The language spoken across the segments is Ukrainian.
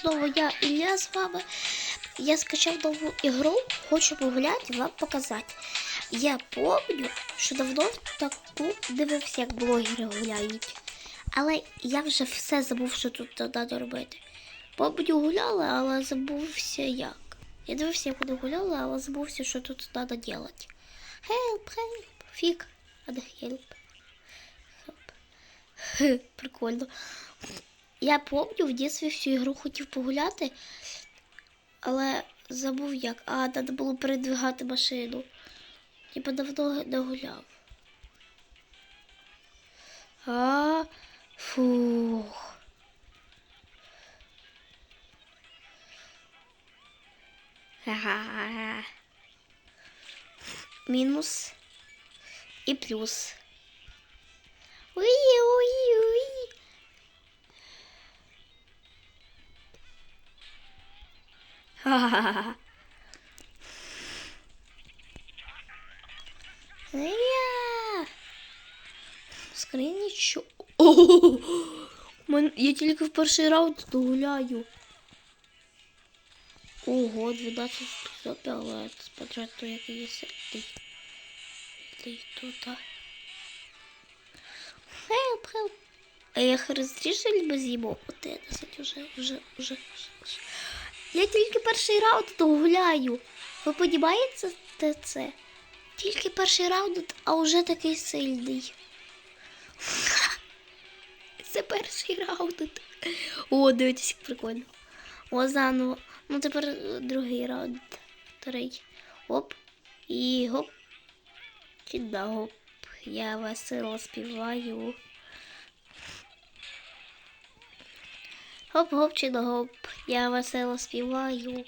знову я Ілля з вами. Я скачав нову ігру, хочу погуляти, вам показати. Я пам'ятаю, що давно таку дивився, як блогери гуляють. Але я вже все забув, що тут треба робити. Пам'ятаю, гуляла, але забувся як. Я дивився, як вони гуляли, але забувся, що тут треба робити. Help, help, фік, а не. Help. Прикольно. Я пам'ятаю, в дитинстві всю ігру хотів погуляти, але забув як. А, треба було передвигати машину. Типа давно не гуляв. А, фух. Ага. Мінус і плюс. Уй-уй-уй. Ха-ха-ха. Я. Скрині що? О, мен- Я тільки в перший раунд гуляю. Ого, 12 епізодів, але смотря то, який є сильний. Ти тут. Хелп, хелп. А я розрішили без їбо. От я досить уже, уже, уже, уже. Я тільки перший раунд гуляю. Ви подібаєте це? Тільки перший раунд, а вже такий сильний. Це перший раунд. О, дивіться, як прикольно. О, заново. Ну тепер другий раунд. Вторий. Оп. І гоп. Чи да гоп. Я весело співаю. Гоп-гоп чи да гоп. Я весело співаю.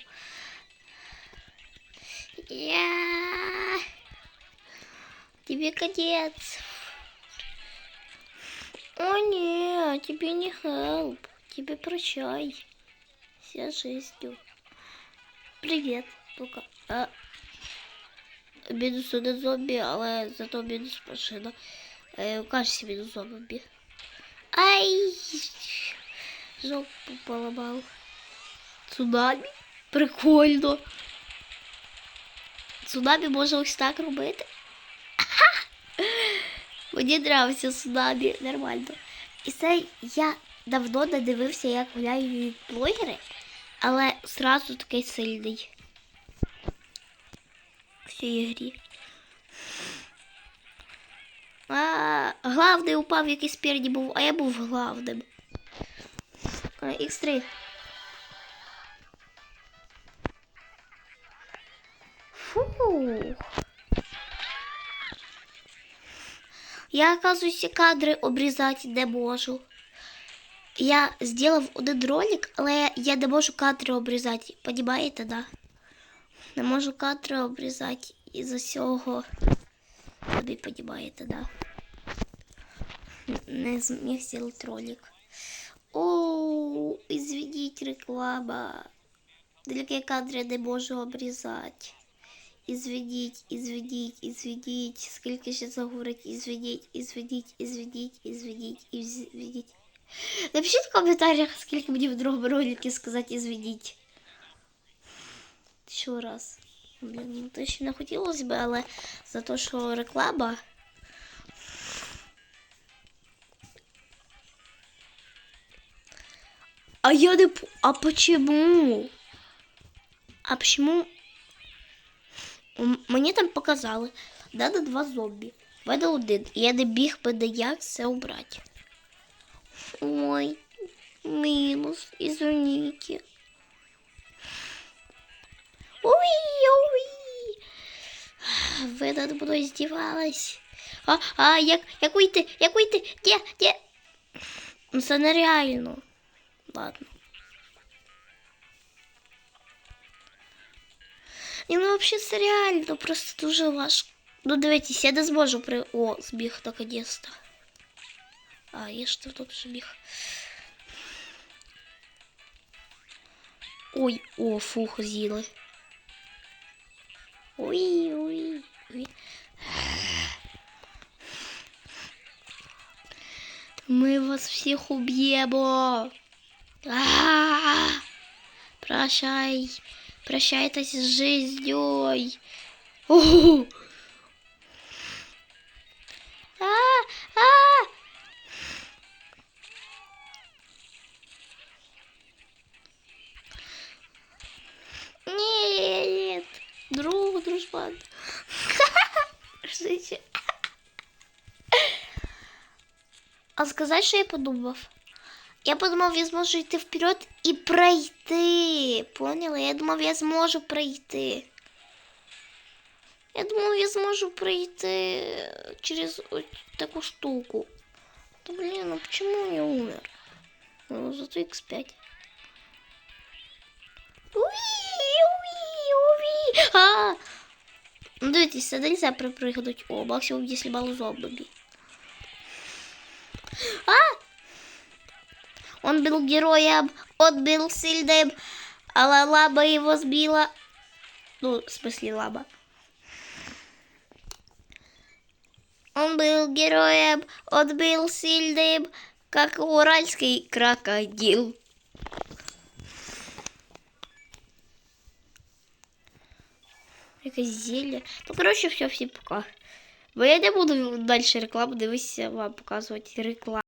Я... Тебе конец. О нет, тебе не help. Тебе прощай. Вся жизнью. Привет, Тука. А... Мінус один зомбі, але зато мінус машина. Е, кажется, мінус зомбі. Ай! Жопу поламав. Цунамі? Прикольно. Цунамі може ось так робити. Мені нравиться цунамі, нормально. І це я давно не дивився, як гуляють блогери, але зразу такий сильний в цій грі. А, главний упав, який спереді був, а я був главним. А, X3. Фу. Я, оказывается, кадри обрізати не можу. Я зробив один ролик, але я не можу кадри обрізати. Понімаєте, да? Не можу кадри обрізати із-за цього. Ви понімаєте, да? Не зміг зробити ролик. О, извините, реклама. Тільки кадри не можу обрізати. Извиніть, извиніть, извиніть. Скільки ще заговорить, извиніть, извиніть, извиніть, извиніть, извиніть. Напишіть в коментарях, скільки мені в другому ролике сказати извиніть. Ще раз. Блін, то ще не хотілося б, але за те, що реклама. А я не... А почему? А почему? М- Мені там показали. Надо два зомбі. В мене один. Я не біг би ніяк це убрати. Ой, мінус, извините. Ой, ой. Ви над мною здівались. А, а, як, як вийти, як вийти? Де, де? Ну, Це нереально. Ладно. Ні, ну взагалі це реально, просто дуже важко. Ну дивіться, я не зможу при... О, збіг наконец-то. А, я ж тут вже біг. Ой, о, фух, з'їли. Ой, ой, ой. Ми вас всіх уб'ємо. А-а-а! Прощай. Прощайтесь с жизнью. О! А, а! Нет, друг, дружбан. Життя. А сказати, що я подумав? Я подумав, я зможу йти вперед і пройти. Поняла? Я думав, я зможу пройти. Я думав, я зможу пройти через ось таку штуку. Да блин, ну почему не умер? Ну, зато X5. Уи, уи, уи. А! Ну, дивитесь, це нельзя припрыгнуть. О, максимум, если мало зомби. А! Он был героем, он был сильным, а ла- лаба его сбила. Ну, в смысле лаба. Он был героем, он был сильным, как уральский крокодил. Якесь зілля. Ну, коротше, все, всім пока. Бо я не буду далі рекламу дивитися, вам показувати рекламу.